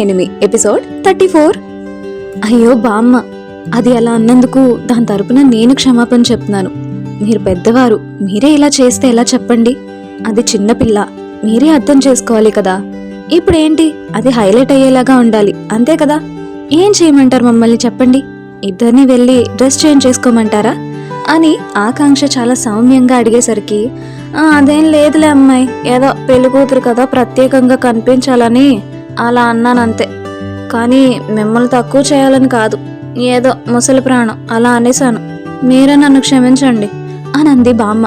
Enemy episode thirty four. అయ్యో బామ్మ అది అలా అన్నందుకు దాని తరపున నేను క్షమాపణ చెప్తున్నాను. మీరు పెద్దవారు మీరే ఇలా చేస్తే ఎలా చెప్పండి? అది చిన్నపిల్ల మీరే అర్థం చేసుకోవాలి కదా? ఇప్పుడేంటి? అది హైలైట్ అయ్యేలాగా ఉండాలి అంతే కదా? ఏం చేయమంటారు మమ్మల్ని చెప్పండి? ఇద్దరిని వెళ్ళి డ్రెస్ చేంజ్ చేసుకోమంటారా? అని ఆకాంక్ష చాలా సౌమ్యంగా అడిగేసరికి అదేం లేదులే అమ్మాయి ఏదో పెళ్ళి కూతురు కదా ప్రత్యేకంగా కనిపించాలని అలా అన్నానంతే. కానీ మిమ్మల్ని తక్కువ చేయాలని కాదు. ఏదో ముసలి ప్రాణం అలా అనేశాను. మీరే నన్ను క్షమించండి అని అంది బామ్మ.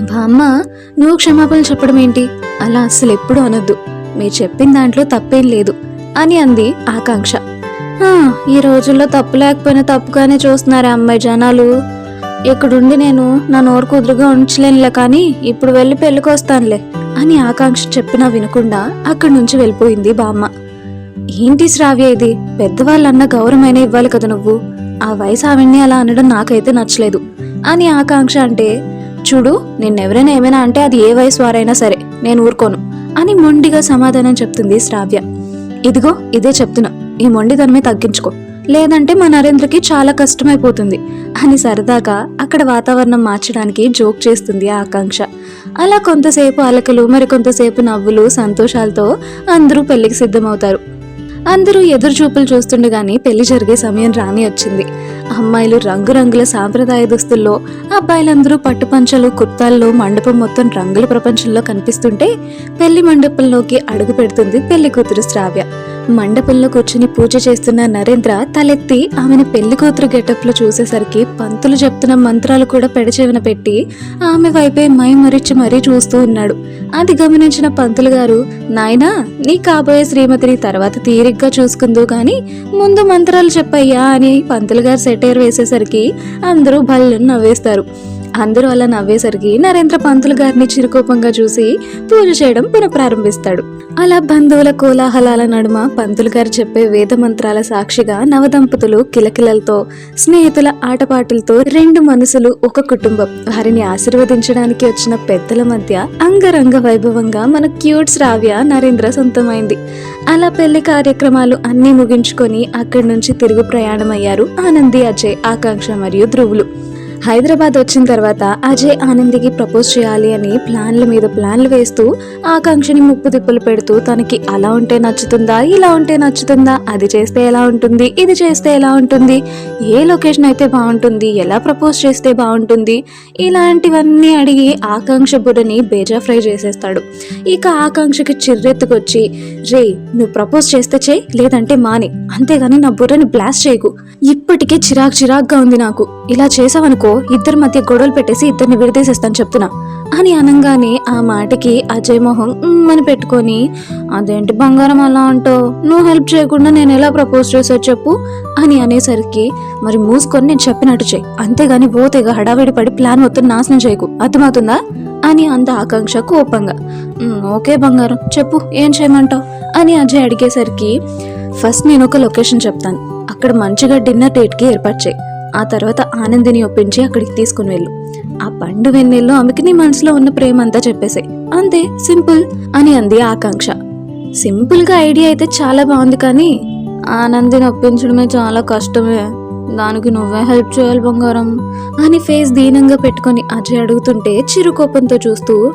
బామ్మ నువ్వు క్షమాపణలు చెప్పడం ఏంటి? అలా అస్సలు ఎప్పుడు అనొద్దు. మీరు చెప్పిన దాంట్లో తప్పేం లేదు అని అంది ఆకాంక్ష. ఈ రోజుల్లో తప్పు లేకపోయినా తప్పుగానే చూస్తున్నారే అమ్మాయి జనాలు. ఇక్కడుండి నేను నా నోరు కుదురుగా ఉంచలేనులే కానీ ఇప్పుడు వెళ్ళి పెళ్ళికి వస్తానులే అని ఆకాంక్ష చెప్పినా వినకుండా అక్కడి నుంచి వెళ్ళిపోయింది బామ్మ. ఏంటి శ్రావ్య ఇది? పెద్దవాళ్ళన్న గౌరవమైన ఇవ్వాలి కదా నువ్వు? ఆ వయసు ఆవిడ్ని అలా అనడం నాకైతే నచ్చలేదు అని ఆకాంక్ష అంటే చూడు నిన్నెవరైనా ఏమైనా అంటే అది ఏ వయసు వారైనా సరే నేను ఊరుకోను అని మొండిగా సమాధానం చెప్తుంది శ్రావ్య. ఇదిగో ఇదే చెప్తున్నా. ఈ మొండితనమే తగ్గించుకో. లేదంటే మా నరేంద్రకి చాలా కష్టమైపోతుంది అని సరదాగా అక్కడ వాతావరణం మార్చడానికి జోక్ చేస్తుంది ఆ ఆకాంక్ష. అలా కొంతసేపు అలకలు మరి కొంతసేపు నవ్వులు సంతోషాలతో అందరూ పెళ్ళికి సిద్ధమవుతారు. అందరూ ఎదురు చూపులు చూస్తుండగానే పెళ్ళి జరిగే సమయం రాని వచ్చింది. అమ్మాయిలు రంగురంగుల సాంప్రదాయ దుస్తుల్లో అబ్బాయిలందరూ పట్టుపంచలు కుర్తాల్లో మండపం మొత్తం రంగుల ప్రపంచంలో కనిపిస్తుంటే పెళ్ళి మండపంలోకి అడుగు పెడుతుంది పెళ్ళి కూతురు శ్రావ్య. మండపంలో కూర్చుని పూజ చేస్తున్న నరేంద్ర తలెత్తి ఆమెను పెళ్ళి కూతురు చూసేసరికి పంతులు చెప్తున్న మంత్రాలు కూడా పెడచెవిన పెట్టి ఆమె వైపే మై మరిచి మరీ చూస్తూ ఉన్నాడు. అది గమనించిన పంతులు గారు నాయనా నీ కాబోయే శ్రీమతిని తర్వాత తీరిగ్గా చూసుకుందో గాని ముందు మంత్రాలు చెప్పయ్యా అని పంతులు గారు సెటైర్ వేసేసరికి అందరూ భళ్ళు నవ్వేస్తారు. అందరూ అలా నవ్వేసరికి నరేంద్ర పంతులు గారిని చిరుకోపంగా చూసి పూజ చేయడం పునఃప్రారంభిస్తాడు. అలా బంధువుల కోలాహలాల నడుమ పంతులు గారు చెప్పే వేద మంత్రాల సాక్షిగా నవదంపతులు కిలకిలలతో స్నేహితుల ఆటపాటలతో రెండు మనసులు ఒక కుటుంబం. వారిని ఆశీర్వదించడానికి వచ్చిన పెద్దల మధ్య అంగరంగ వైభవంగా మన క్యూట్ శ్రావ్య నరేంద్ర సొంతమైంది. అలా పెళ్ళి కార్యక్రమాలు అన్నీ ముగించుకొని అక్కడి నుంచి తిరుగు ప్రయాణమయ్యారు ఆనంది అజయ్ ఆకాంక్ష మరియు ధ్రువులు. హైదరాబాద్ వచ్చిన తర్వాత అజయ్ ఆనందికి ప్రపోజ్ చేయాలి అని ప్లాన్ల మీద ప్లాన్లు వేస్తూ ఆకాంక్షని ముప్పు దిప్పులు పెడుతూ తనకి అలా ఉంటే నచ్చుతుందా ఇలా ఉంటే నచ్చుతుందా అది చేస్తే ఎలా ఉంటుంది ఇది చేస్తే ఎలా ఉంటుంది ఏ లొకేషన్ అయితే బాగుంటుంది ఎలా ప్రపోజ్ చేస్తే బాగుంటుంది ఇలాంటివన్నీ అడిగి ఆకాంక్ష బుర్రని బేజా ఫ్రై చేసేస్తాడు. ఇక ఆకాంక్షకి చిర్రెత్తుకొచ్చి రే నువ్వు ప్రపోజ్ చేస్తే చేయి లేదంటే మాని అంతేగాని నా బుర్రని బ్లాస్ట్ చేయకు. ఇప్పటికే చిరాక్ చిరాక్గా ఉంది నాకు. ఇలా చేసావనుకో ఇద్దరి మధ్య గొడవలు పెట్టేసి ఇద్దరిని విడదీసేస్తాను చెప్తున్నా. అని అనగానే ఆ మాటకి అజయ్ మొహం "ఉమ్" అని పెట్టుకొని అదేంటి బంగారం అలా అంటావు? నువ్వు హెల్ప్ చేయకుండా నేను ఎలా ప్రపోజ్ చేసావు చెప్పు? అని అనేసరికి మరి మూసుకొని నేను చెప్పినట్టు చెయ్యి అంతేగాని పోతేగా హడావిడి పడి ప్లాన్ మొత్తం నాశనం చేయకు. అర్థమవుతుందా? అని అంత ఆకాంక్ష కోపంగా. ఓకే బంగారం. చెప్పు ఏం చేయమంటావు? అని అజయ్ అడిగేసరికి ఫస్ట్ నేను ఒక లొకేషన్ చెప్తాను. అక్కడ మంచిగా డిన్నర్ డేట్కి ఏర్పాటు చేయి. ఆ తర్వాత ఆనందిని ఒప్పించి అక్కడికి తీసుకుని వెళ్ళు. ఆ పండు వెన్నెల్లో ఆమెకి నీ మనసులో ఉన్న ప్రేమ అంతా చెప్పేసే అంతే సింపుల్ అని అంది ఆకాంక్ష. సింపుల్గా ఐడియా అయితే చాలా బాగుంది కానీ ఆనందిని ఒప్పించడమే చాలా కష్టమే. దానికి నువ్వే హెల్ప్ చేయాలి బంగారం అని ఫేస్ దీనంగా పెట్టుకొని అజయ్ అడుగుతుంటే చిరు కోపంతో చూస్తూ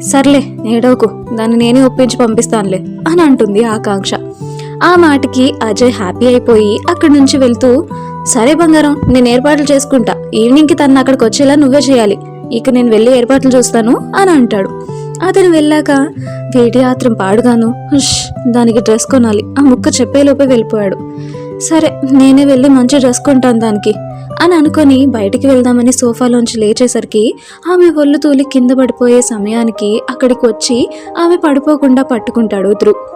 సర్లే ఏడవకు దాన్ని నేనే ఒప్పించి పంపిస్తానులే అని అంటుంది ఆకాంక్ష. ఆ మాటకి అజయ్ హ్యాపీ అయిపోయి అక్కడి నుంచి వెళ్తూ సరే బంగారం నేను ఏర్పాట్లు చేసుకుంటా. ఈవినింగ్కి తను అక్కడికి వచ్చేలా నువ్వే చేయాలి. ఇక నేను వెళ్ళి ఏర్పాట్లు చూస్తాను అని అంటాడు. అతను వెళ్ళాక వేడి ఆత్రం పాడుగాను దానికి డ్రెస్ కొనాలి. ఆ ముక్క చెప్పేలోపే వెళ్ళిపోయాడు. సరే నేనే వెళ్ళి మంచి డ్రెస్ కొంటాను దానికి. అని అనుకొని బయటికి వెళ్దామని సోఫాలోంచి లేచేసరికి ఆమె ఒళ్ళు తూలి కింద పడిపోయే సమయానికి అక్కడికి వచ్చి ఆమె పడిపోకుండా పట్టుకుంటాడు ధ్రువ్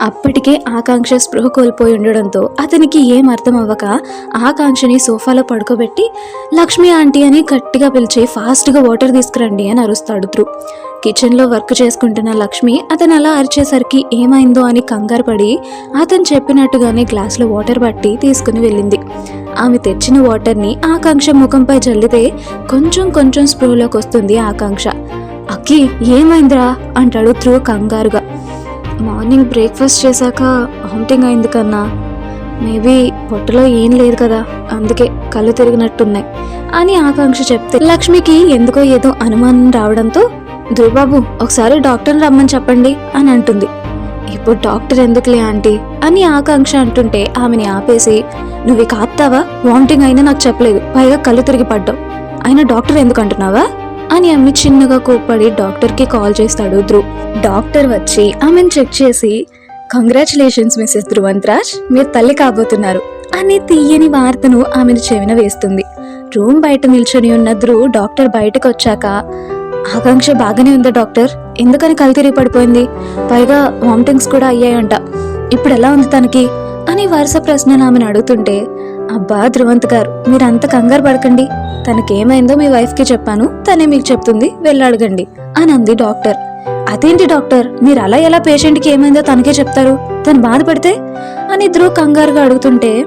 అప్పటికే ఆకాంక్ష స్పృహ కోల్పోయి ఉండడంతో అతనికి ఏం అర్థం అవ్వక ఆకాంక్షని సోఫాలో పడుకోబెట్టి లక్ష్మి ఆంటీ అని గట్టిగా పిలిచి ఫాస్ట్గా వాటర్ తీసుకురండి అని అరుస్తాడు ధ్రువ్. కిచెన్లో వర్క్ చేసుకుంటున్న లక్ష్మి అతను అలా అరిచేసరికి ఏమైందో అని కంగారు పడి అతను చెప్పినట్టుగానే గ్లాస్లో వాటర్ పట్టి తీసుకుని వెళ్ళింది. ఆమె తెచ్చిన వాటర్ని ఆకాంక్ష ముఖంపై చల్లితే కొంచెం కొంచెం స్పృహలోకి వస్తుంది ఆకాంక్ష. అక్కి ఏమైందిరా? అంటాడు ధ్రువ కంగారుగా. మార్నింగ్ బ్రేక్ఫాస్ట్ చేశాక వామిటింగ్ అయింది కన్నా. మేబీ పొట్టలో ఏం లేదు కదా అందుకే కళ్ళు తిరిగినట్టున్నాయి అని ఆకాంక్ష చెప్తే. లక్ష్మికి ఎందుకో ఏదో అనుమానం రావడంతో ధ్రువబాబు ఒకసారి డాక్టర్ని రమ్మని చెప్పండి అని అంటుంది. ఇప్పుడు డాక్టర్ ఎందుకులే ఆంటీ? అని ఆకాంక్ష అంటుంటే ఆమెని ఆపేసి నువ్వు ఇక వామిటింగ్ అయినా నాకు చెప్పలేదు పైగా కళ్ళు తిరిగి పడ్డావు. అయినా డాక్టర్ ఎందుకు అంటున్నావా? అని అమ్మి చిన్నగా కోప్పడి డాక్టర్కి కాల్ చేస్తాడు ధ్రువ్. డాక్టర్ వచ్చి ఆమెను చెక్ చేసి కంగ్రాచులేషన్స్ మిస్సెస్ ధ్రువంతరాజ్ మీరు తల్లి కాబోతున్నారు అని తీయని వార్తను ఆమెను చెవిన వేస్తుంది. రూమ్ బయట నిల్చొని ఉన్న ధ్రువ్ డాక్టర్ బయటకు వచ్చాక ఆకాంక్ష బాగానే ఉందా డాక్టర్? ఎందుకని కలితిరిగి పడిపోయింది? పైగా వామిటింగ్స్ కూడా అయ్యాయంట. ఇప్పుడు ఎలా ఉంది తనకి? అని వరుస ప్రశ్నలు ఆమెను అడుగుతుంటే అబ్బా ధ్రువంత్ గారు మీరంత కంగారు పడకండి. తనకేమైందో మీ వైఫ్కి చెప్పాను తనే మీకు చెప్తుంది వెళ్ళి అడగండి అని అంది డాక్టర్. అదేంటి డాక్టర్ మీరు అలా ఎలా పేషెంట్కి ఏమైందో తనకే చెప్తారు? తను బాధపడితే? అని ధ్రువ్ కంగారుగా అడుగుతుంటే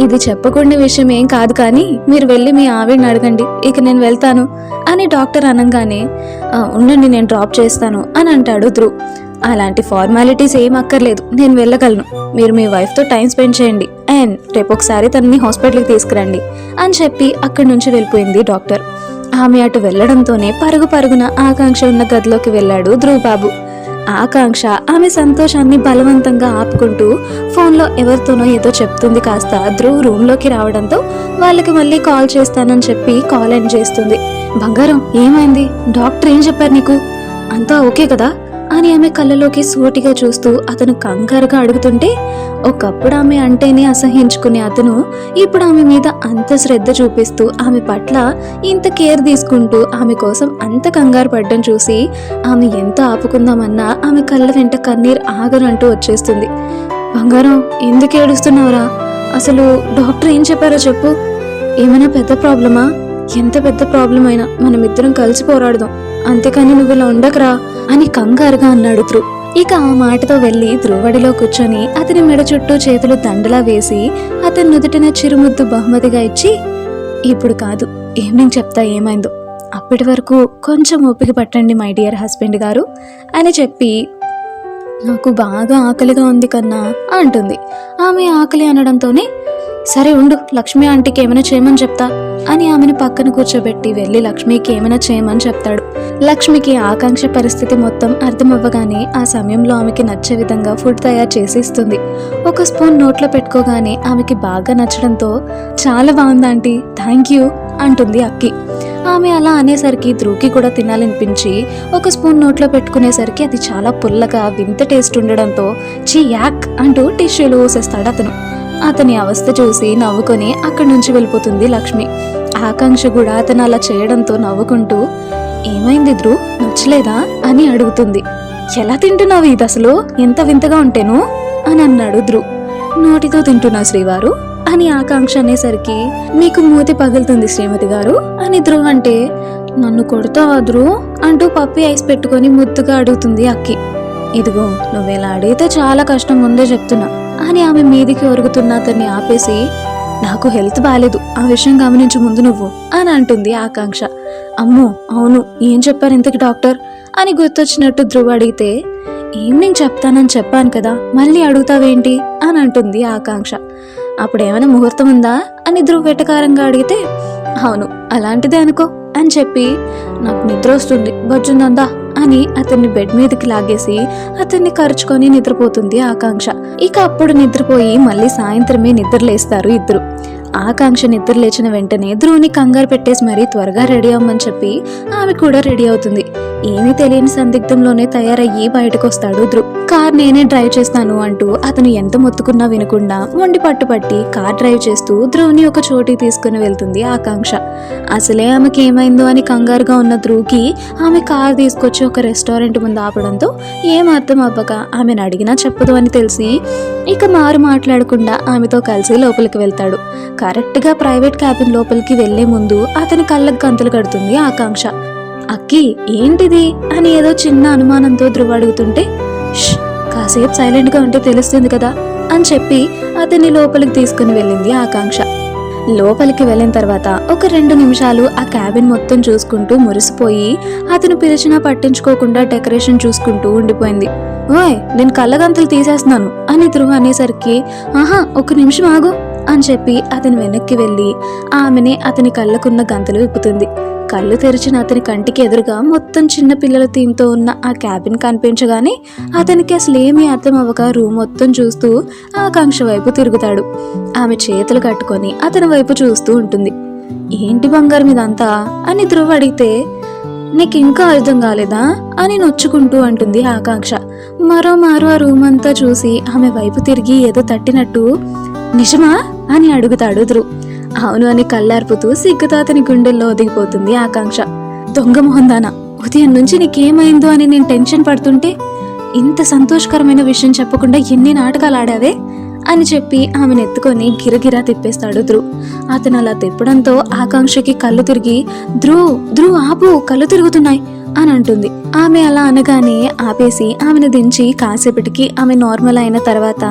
ఇది చెప్పకుండా విషయం ఏం కాదు కానీ మీరు వెళ్ళి మీ ఆవిడని అడగండి ఇక నేను వెళ్తాను అని డాక్టర్ అనగానే ఉండండి నేను డ్రాప్ చేస్తాను అని అంటాడు ధ్రువ్ అలాంటి ఫార్మాలిటీస్ ఏం అక్కర్లేదు నేను వెళ్ళగలను. మీరు మీ వైఫ్తో టైం స్పెండ్ చేయండి. అండ్ రేపు ఒకసారి తనని హాస్పిటల్కి తీసుకురండి అని చెప్పి అక్కడి నుంచి వెళ్ళిపోయింది డాక్టర్. ఆమె అటు వెళ్ళడంతోనే పరుగు పరుగున ఆకాంక్ష ఉన్న గదిలోకి వెళ్ళాడు ధ్రువబాబు. ఆకాంక్ష ఆమె సంతోషాన్ని బలవంతంగా ఆపుకుంటూ ఫోన్లో ఎవరితోనో ఏదో చెప్తుంది కాస్త ధ్రువ్ రూమ్లోకి రావడంతో వాళ్ళకి మళ్ళీ కాల్ చేస్తానని చెప్పి కాల్ ఎండ్ చేస్తుంది. బంగారం ఏమైంది? డాక్టర్ ఏం చెప్పారు నీకు? అంతా ఓకే కదా? అని ఆమె కళ్ళలోకి సూటిగా చూస్తూ అతను కంగారుగా అడుగుతుంటే ఒకప్పుడు ఆమె అంటేనే అసహించుకునే అతను ఇప్పుడు ఆమె మీద అంత శ్రద్ధ చూపిస్తూ ఆమె పట్ల ఇంత కేర్ తీసుకుంటూ ఆమె కోసం అంత కంగారు పడ్డం చూసి ఆమె ఎంత ఆపుకుందామన్నా ఆమె కళ్ళ వెంట కన్నీరు ఆగనంటూ వచ్చేస్తుంది. బంగారం ఎందుకు ఏడుస్తున్నావురా? అసలు డాక్టర్ ఏం చెప్పారో చెప్పు. ఏమైనా పెద్ద ప్రాబ్లమా? ఎంత పెద్ద ప్రాబ్లం అయినా మనమిద్దరం కలిసి పోరాడదాం. అంతేకాని నువ్వు ఇలా ఉండకరా అని కంగారుగా అన్నాడు ధ్రువ్. ఇక ఆ మాటతో వెళ్ళి ధ్రువడిలో కూర్చొని అతని మెడ చుట్టూ చేతులు దండలా వేసి అతని నుదుటిన చిరుముద్దు బహుమతిగా ఇచ్చి ఇప్పుడు కాదు ఈవినింగ్ చెప్తా ఏమైందో. అప్పటి వరకు కొంచెం ఓపిక పట్టండి మై డియర్ హస్బెండ్ గారు అని చెప్పి నాకు బాగా ఆకలిగా ఉంది కన్నా అంటుంది. ఆమె ఆకలి అనడంతోనే సరే ఉండు లక్ష్మి ఆంటీకి ఏమైనా చేయమని చెప్తా. అని ఆమెను పక్కన కూర్చోబెట్టి వెళ్ళి లక్ష్మికి ఏమైనా చేయమని చెప్తాడు. లక్ష్మికి ఆకాంక్ష పరిస్థితి మొత్తం అర్థమవ్వగానే ఆ సమయంలో ఆమెకి నచ్చే విధంగా ఫుడ్ తయారు చేసి ఇస్తుంది. ఒక స్పూన్ నోట్లో పెట్టుకోగానే ఆమెకి బాగా నచ్చడంతో చాలా బాగుంది ఆంటీ థ్యాంక్ యూ అంటుంది అక్కి. ఆమె అలా అనేసరికి ధ్రువుకి కూడా తినాలనిపించి ఒక స్పూన్ నోట్లో పెట్టుకునేసరికి అది చాలా పుల్లగా వింత టేస్ట్ ఉండడంతో చీ యాక్ అంటూ టిష్యూలు ఊసేస్తాడు అతను. అతని అవస్థ చూసి నవ్వుకొని అక్కడి నుంచి వెళ్ళిపోతుంది లక్ష్మి. ఆకాంక్ష కూడా అతను అలా చేయడంతో నవ్వుకుంటూ ఏమైంది ధ్రువ్? నచ్చలేదా? అని అడుగుతుంది. ఎలా తింటున్నావు ఇది అసలు? ఎంత వింతగా ఉంటేను? అని అన్నాడు ధ్రువ్. నోటితో తింటున్నావు శ్రీవారు? అని ఆకాంక్ష అనేసరికి మీకు మూతి పగులుతుంది శ్రీమతి గారు? అని ధ్రువ్ అంటే నన్ను కొడతావా ధ్రువ్? అంటూ పప్పి ఐస్ పెట్టుకొని ముద్దుగా అడుగుతుంది అక్కి. ఇదిగో నువ్వేలా అడిగితే చాలా కష్టం ముందే చెప్తున్నా. అని ఆమె మీదికి ఒరుగుతున్న అతన్ని ఆపేసి నాకు హెల్త్ బాగాలేదు ఆ విషయం గమనించు ముందు నువ్వు అని అంటుంది ఆకాంక్ష. అమ్మో అవును ఏం చెప్పారు ఇంతకి డాక్టర్? అని గుర్తొచ్చినట్టు ధ్రువ అడిగితే ఈవినింగ్ చెప్తానని చెప్పాను కదా మళ్ళీ అడుగుతావేంటి? అని అంటుంది ఆకాంక్ష. అప్పుడు ఏమైనా ముహూర్తం ఉందా? అని ధ్రువ వెటకారంగా అడిగితే అవును అలాంటిదే అనుకో అని చెప్పి నాకు నిద్ర వస్తుంది బజ్జుందా అని అతన్ని బెడ్ మీదకి లాగేసి అతన్ని కరుచుకొని నిద్రపోతుంది ఆకాంక్ష. ఇక అప్పుడు నిద్రపోయి మళ్ళీ సాయంత్రమే నిద్రలేస్తారు ఇద్దరు. ఆకాంక్ష నిద్ర లేచిన వెంటనే ధ్రువుని కంగారు పెట్టేసి మరీ త్వరగా రెడీ అవ్వమని చెప్పి ఆమె కూడా రెడీ అవుతుంది. ఏమీ తెలియని సందిగ్ధంలోనే తయారయ్యి బయటకు వస్తాడు ధ్రువ్. కార్ నేనే డ్రైవ్ చేస్తాను అంటూ అతను ఎంత మొత్తుకున్నా వినకుండా మొండి పట్టుపట్టి కార్ డ్రైవ్ చేస్తూ ధ్రువ్ని ఒక చోటికి తీసుకుని వెళ్తుంది ఆకాంక్ష. అసలే ఆమెకి ఏమైందో అని కంగారుగా ఉన్న ధ్రువ్కి ఆమె కార్ తీసుకొచ్చి ఒక రెస్టారెంట్ ముందు ఆపడంతో ఏం అర్థం అవ్వక ఆమెను అడిగినా చెప్పదు అని తెలిసి ఇక మారు మాట్లాడకుండా ఆమెతో కలిసి లోపలికి వెళ్తాడు. కరెక్ట్గా ప్రైవేట్ క్యాబిన్ లోపలికి వెళ్ళే ముందు అతని కళ్ళకు గంతులు కడుతుంది ఆకాంక్ష. అక్కి ఏంటిది? అని ఏదో చిన్న అనుమానంతో ధ్రువ అడుగుతుంటే "ష్, కాసేపు సైలెంట్గా ఉంటే తెలుస్తుంది కదా అని చెప్పి అతన్ని లోపలికి తీసుకుని వెళ్ళింది ఆకాంక్ష. లోపలికి వెళ్ళిన తర్వాత ఒక రెండు నిమిషాలు ఆ క్యాబిన్ మొత్తం చూసుకుంటూ మురిసిపోయి అతను పిలిచినా పట్టించుకోకుండా డెకరేషన్ చూసుకుంటూ ఉండిపోయింది. ఓయ్ నేను కళ్ళగంతలు తీసేస్తున్నాను అని ధ్రువ అనేసరికి ఆహా ఒక నిమిషం ఆగు. అని చెప్పి అతని వెనక్కి వెళ్ళి ఆమెనే అతని కళ్ళకున్న గంతలు విప్పుతుంది. కళ్ళు తెరిచిన అతని కంటికి ఎదురుగా మొత్తం చిన్న పిల్లల థీమ్తో ఉన్న ఆ క్యాబిన్ కనిపించగానే అతనికి అసలు ఏమీ అర్థం అవ్వక రూమ్ మొత్తం చూస్తూ ఆకాంక్ష వైపు తిరుగుతాడు. ఆమె చేతులు కట్టుకొని అతని వైపు చూస్తూ ఉంటుంది. ఏంటి బంగారం ఇదంతా? అని ధ్రువ అడిగితే నీకింకా అర్థం కాలేదా అని నొచ్చుకుంటూ అంటుంది ఆకాంక్ష. మరోమారు ఆ రూమ్ అంతా చూసి ఆమె వైపు తిరిగి ఏదో తట్టినట్టు నిజమా? అని అడుగుతాడు ధ్రువ్ అవును అని కళ్ళార్పుతూ సిగ్గుతో అతని గుండెల్లో ఒదిగిపోతుంది ఆకాంక్ష. దొంగ మొహందానా ఉదయం నుంచి నీకేమైందో అని నేను టెన్షన్ పడుతుంటే ఇంత సంతోషకరమైన విషయం చెప్పకుండా ఎన్ని నాటకాలు ఆడావే? అని చెప్పి ఆమెను ఎత్తుకొని గిరగిరా తిప్పేస్తాడు ధ్రువ్. అతను అలా తిప్పడంతో ఆకాంక్షకి కళ్ళు తిరిగి ధ్రువ్ ధ్రువ్ ఆపు కళ్ళు తిరుగుతున్నాయి అని అంటుంది. ఆమె అలా అనగానే ఆపేసి ఆమెను దించి కాసేపటికి ఆమె నార్మల్ అయిన తర్వాత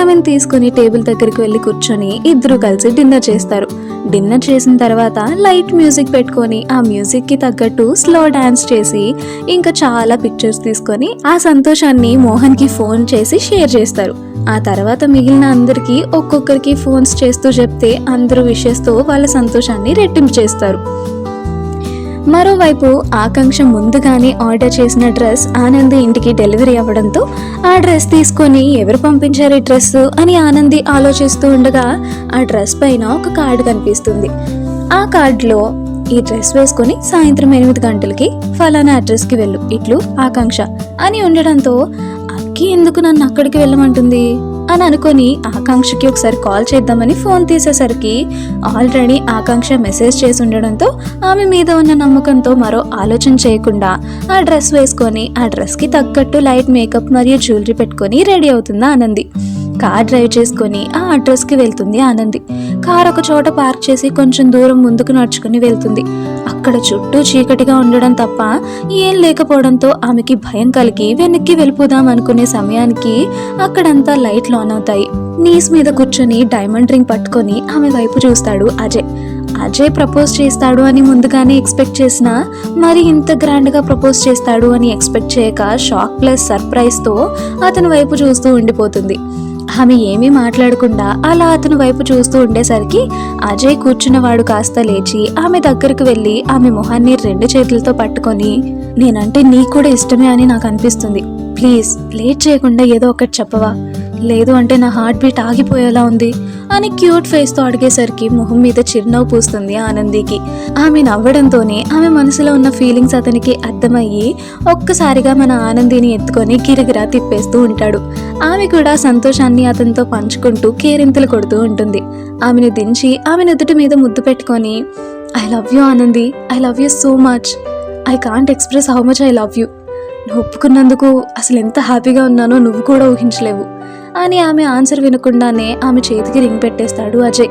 ఆమెను తీసుకుని టేబుల్ దగ్గరికి వెళ్ళి కూర్చొని ఇద్దరు కలిసి డిన్నర్ చేస్తారు. డిన్నర్ చేసిన తర్వాత లైట్ మ్యూజిక్ పెట్టుకొని ఆ మ్యూజిక్కి తగ్గట్టు స్లో డ్యాన్స్ చేసి ఇంకా చాలా పిక్చర్స్ తీసుకొని ఆ సంతోషాన్ని మోహన్కి ఫోన్ చేసి షేర్ చేస్తారు. ఆ తర్వాత మిగిలిన అందరికీ ఒక్కొక్కరికి ఫోన్స్ చేస్తూ చెప్తే అందరూ విషెస్తో వాళ్ళ సంతోషాన్ని రెట్టింపు చేస్తారు. మరోవైపు ఆకాంక్ష ముందుగానే ఆర్డర్ చేసిన డ్రెస్ ఆనంది ఇంటికి డెలివరీ అవ్వడంతో ఆ డ్రెస్ తీసుకొని ఎవరు పంపించారు ఈ డ్రెస్ అని ఆనంది ఆలోచిస్తూ ఉండగా ఆ డ్రెస్ పైన ఒక కార్డు కనిపిస్తుంది. ఆ కార్డులో ఈ డ్రెస్ వేసుకొని సాయంత్రం ఎనిమిది గంటలకి ఫలానా అడ్రస్కి వెళ్ళు. ఇట్లు ఆకాంక్ష అని ఉండడంతో అక్కి ఎందుకు నన్ను అక్కడికి వెళ్ళమంటుంది? అని అనుకొని ఆకాంక్షకి ఒకసారి కాల్ చేద్దామని ఫోన్ తీసేసరికి ఆల్రెడీ ఆకాంక్ష మెసేజ్ చేసి ఉండడంతో ఆమె మీద ఉన్న నమ్మకంతో మరో ఆలోచన చేయకుండా ఆ డ్రెస్ వేసుకొని ఆ డ్రెస్కి తగ్గట్టు లైట్ మేకప్ మరియు జ్యువెలరీ పెట్టుకొని రెడీ అవుతుంది ఆనంది కార్ డ్రైవ్ చేసుకొని ఆ అడ్రస్కి వెళ్తుంది ఆనంది. కార్ ఒక చోట పార్క్ చేసి కొంచెం దూరం ముందుకు నడుచుకుని వెళ్తుంది. అక్కడ చుట్టూ చీకటిగా ఉండడం తప్ప ఏం లేకపోవడంతో ఆమెకి భయం కలిగి వెనక్కి వెళ్ళిపోదాం అనుకునే సమయానికి అక్కడంతా లైట్లు ఆన్ అవుతాయి. నీస్ మీద కూర్చొని డైమండ్ రింగ్ పట్టుకొని ఆమె వైపు చూస్తాడు అజయ్. అజయ్ ప్రపోజ్ చేస్తాడు అని ముందుగానే ఎక్స్పెక్ట్ చేసినా మరి ఇంత గ్రాండ్గా ప్రపోజ్ చేస్తాడు అని ఎక్స్పెక్ట్ చేయక షాక్ ప్లస్ సర్ప్రైజ్తో అతని వైపు చూస్తూ ఉండిపోతుంది. ఆమె ఏమీ మాట్లాడకుండా అలా అతని వైపు చూస్తూ ఉండేసరికి అజయ్ కూర్చున్నవాడు కాస్త లేచి ఆమె దగ్గరకు వెళ్ళి ఆమె మొహాన్ని రెండు చేతులతో పట్టుకొని నేనంటే నీకు కూడా ఇష్టమే అని నాకు అనిపిస్తుంది. ప్లీజ్ లేట్ చేయకుండా ఏదో ఒకటి చెప్పవా? లేదు అంటే నా హార్ట్ బీట్ ఆగిపోయేలా ఉంది అని క్యూట్ ఫేస్తో అడిగేసరికి మొహం మీద చిరునవ్వు పూస్తుంది ఆనందికి. ఆమె నవ్వడంతోనే ఆమె మనసులో ఉన్న ఫీలింగ్స్ అతనికి అర్థమయ్యి ఒక్కసారిగా మన ఆనందిని ఎత్తుకొని గిరగిరా తిప్పేస్తూ ఉంటాడు. ఆమె కూడా సంతోషాన్ని అతనితో పంచుకుంటూ కేరింతలు కొడుతూ ఉంటుంది. ఆమెను దించి ఆమె నుదుటి మీద ముద్దు పెట్టుకొని I love you Anandi. I love you so much I can't express how much I love you నువ్వు ఒప్పుకున్నందుకు అసలు ఎంత హ్యాపీగా ఉన్నానో నువ్వు కూడా ఊహించలేవు. అని ఆమె ఆన్సర్ వినకుండానే ఆమె చేతికి రింగ్ పెట్టేస్తాడు అజయ్.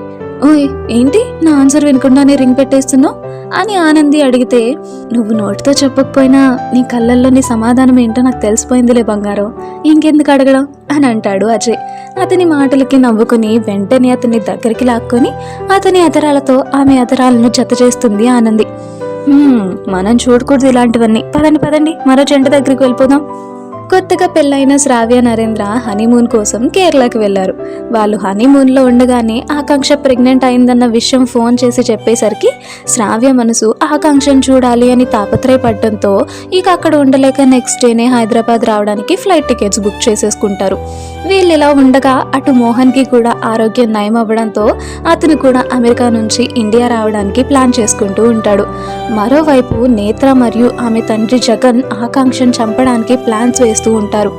ఓయ్ ఏంటి? నా ఆన్సర్ వినకుండానే రింగ్ పెట్టేస్తున్నావు? అని ఆనంది అడిగితే నువ్వు నోటితో చెప్పకపోయినా నీ కళ్ళల్లో నీ సమాధానం ఏంటో నాకు తెలిసిపోయిందిలే బంగారం. ఇంకెందుకు అడగడం? అని అంటాడు అజయ్. అతని మాటలకి నవ్వుకుని వెంటనే అతన్ని దగ్గరికి లాక్కొని అతని అతరాలతో ఆమె అతరాలను జత చేస్తుంది ఆనంది. మనం చూడకూడదు ఇలాంటివన్నీ. పదండి పదండి. మరో జంట దగ్గరికి వెళ్ళిపోదాం. కొత్తగా పెళ్ళైన శ్రావ్య నరేంద్ర హనీమూన్ కోసం కేరళకి వెళ్ళారు వాళ్ళు హనీమూన్లో ఉండగానే ఆకాంక్ష ప్రెగ్నెంట్ అయిందన్న విషయం ఫోన్ చేసి చెప్పేసరికి శ్రావ్య మనసు ఆకాంక్షను చూడాలి అని తాపత్రయపడడంతో ఇక అక్కడ ఉండలేక నెక్స్ట్ డేనే హైదరాబాద్ రావడానికి ఫ్లైట్ టికెట్స్ బుక్ చేసేసుకుంటారు. వీళ్ళు ఇలా ఉండగా అటు మోహన్కి కూడా ఆరోగ్యం నయం అవ్వడంతో అతను కూడా అమెరికా నుంచి ఇండియా రావడానికి ప్లాన్ చేసుకుంటూ ఉంటాడు. మరోవైపు నేత్ర మరియు ఆమె తండ్రి జగన్ ఆకాంక్షను చంపడానికి ప్లాన్స్ చేస్తూ ఉంటారు.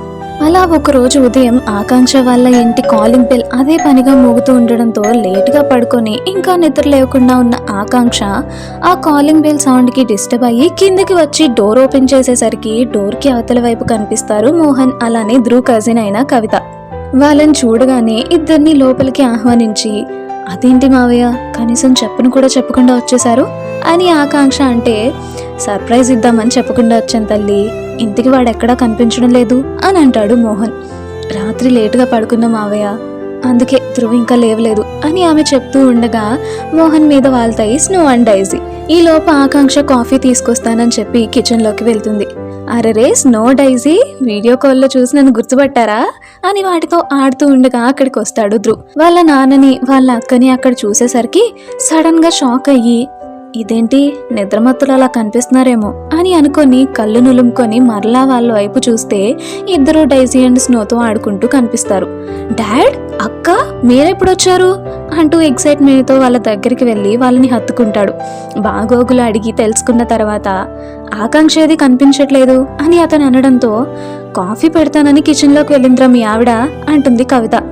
అలా ఒక రోజు ఉదయం ఆకాంక్ష వాళ్ళ ఇంటి కాలింగ్ బెల్ అదే పనిగా మోగుతూ ఉండడంతో లేటుగా పడుకొని ఇంకా నిద్ర లేకుండా ఉన్న ఆకాంక్ష ఆ కాలింగ్ బెల్ సౌండ్కి డిస్టర్బ్ అయ్యి కిందకి వచ్చి డోర్ ఓపెన్ చేసేసరికి డోర్కి అవతల వైపు కనిపిస్తారు మోహన్ అలానే ధ్రువ్ కజిన్ అయిన కవిత. వాళ్ళని చూడగానే ఇద్దరిని లోపలికి ఆహ్వానించి అదేంటి మావయ్య? కనీసం చెప్పను కూడా చెప్పకుండా వచ్చేశారు? అని ఆకాంక్ష అంటే సర్ప్రైజ్ ఇద్దామని చెప్పకుండా వచ్చాను తల్లి. ఇంటికి వాడెక్కడా కనిపించడం లేదు అని అంటాడు మోహన్. రాత్రి లేటుగా పడుకున్న మావయ్య. అందుకే ధ్రువ్ ఇంకా లేవలేదు అని ఆమె చెప్తూ ఉండగా మోహన్ మీద వాళ్తాయి స్నో అండ్ డైజీ. ఈ లోప ఆకాంక్ష కాఫీ తీసుకొస్తానని చెప్పి కిచెన్లోకి వెళ్తుంది. అరరే స్నో డైజీ వీడియో కాల్లో చూసి నన్ను గుర్తుపట్టారా? అని వాటితో ఆడుతూ ఉండగా అక్కడికి వస్తాడు ధ్రువ్. వాళ్ళ నాన్నని వాళ్ళ అక్కని అక్కడ చూసేసరికి సడన్గా షాక్ అయ్యి ఇదేంటి నిద్రమత్తులు అలా కనిపిస్తున్నారేమో అని అనుకొని కళ్ళు నులుముకొని మరలా వాళ్ళ వైపు చూస్తే ఇద్దరు డైజీ అండ్ స్నోతో ఆడుకుంటూ కనిపిస్తారు. డాడ్ అక్క మీరెప్పుడొచ్చారు? అంటూ ఎక్సైట్మెంట్తో వాళ్ళ దగ్గరికి వెళ్ళి వాళ్ళని హత్తుకుంటాడు. బాగోగులు అడిగి తెలుసుకున్న తర్వాత ఆకాంక్ష ఏది కనిపించట్లేదు? అని అతను అనడంతో కాఫీ పెడతానని కిచెన్లోకి వెళ్ళిందిరా మీ ఆవిడ అంటుంది కవిత.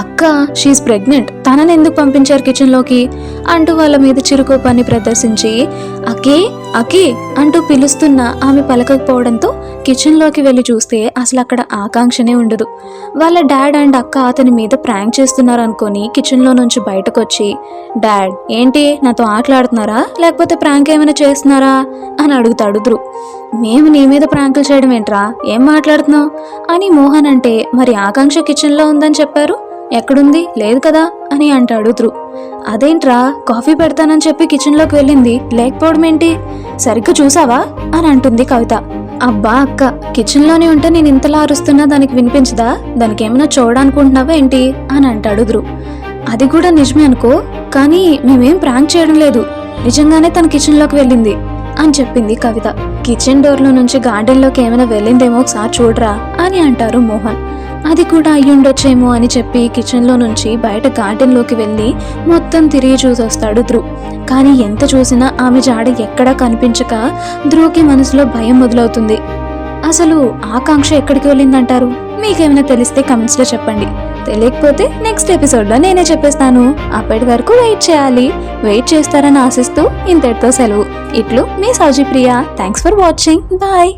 అక్క షీఈ్ ప్రెగ్నెంట్ తనని ఎందుకు పంపించారు కిచెన్లోకి అంటూ వాళ్ళ మీద చిరుకోపాన్ని ప్రదర్శించి అకే అకే అంటూ పిలుస్తున్న ఆమె పలకకపోవడంతో కిచెన్లోకి వెళ్ళి చూస్తే అసలు అక్కడ ఆకాంక్షనే ఉండదు. వాళ్ళ డాడ్ అండ్ అక్క అతని మీద ప్రాంక్ చేస్తున్నారు అనుకొని కిచెన్లో నుంచి బయటకొచ్చి డాడ్ ఏంటి? నాతో ఆటలాడుతున్నారా? లేకపోతే ప్రాంక్ ఏమైనా చేస్తున్నారా? అని అడుగుతాడు ధ్రువ్ మేము నీ మీద ప్రాంకులు చేయడం ఏంట్రా? ఏం మాట్లాడుతున్నావు? అని మోహన్ అంటే మరి ఆకాంక్ష కిచెన్లో ఉందని చెప్పారు? ఎక్కడుంది? లేదు కదా? అని అంటాడు ధ్రువ్ అదేంట్రా కాఫీ పెడతానని చెప్పి కిచెన్లోకి వెళ్ళింది. లేకపోవడం ఏంటి? సరిగ్గా చూసావా? అని అంటుంది కవిత. అబ్బా అక్క కిచెన్లోనే ఉంటే నేను ఇంతలా అరుస్తున్నా దానికి వినిపించదా? దానికి ఏమైనా చూడాలనుకుంటున్నావా ఏంటి? అని అంటాడు ధ్రువ్ అది కూడా నిజమే అనుకో కానీ మేమేం ప్రాంక్ చేయడం లేదు. నిజంగానే తన కిచెన్లోకి వెళ్ళింది అని చెప్పింది కవిత. కిచెన్ డోర్లో నుంచి గార్డెన్లోకి ఏమైనా వెళ్ళిందేమో ఒకసారి చూడరా అని అంటారు మోహన్. అది కూడా అయ్యుండొచ్చేమో అని చెప్పి కిచెన్లో నుంచి బయట గార్డెన్లోకి వెళ్ళి మొత్తం తిరిగి చూసొస్తాడు ధ్రువ్. కానీ ఎంత చూసినా ఆమె జాడ ఎక్కడా కనిపించక ధ్రువ్కి మనసులో భయం మొదలవుతుంది. అసలు ఆకాంక్ష ఎక్కడికి వెళ్ళిందంటారు? మీకేమైనా తెలిస్తే కమెంట్స్లో చెప్పండి. తెలియకపోతే నెక్స్ట్ ఎపిసోడ్లో నేనే చెప్పేస్తాను. అప్పటి వరకు వెయిట్ చేయాలి. వెయిట్ చేస్తారని ఆశిస్తూ ఇంతటితో సెలవు. ఇట్లు మీ Sowji Priya. Thanks for watching. Bye.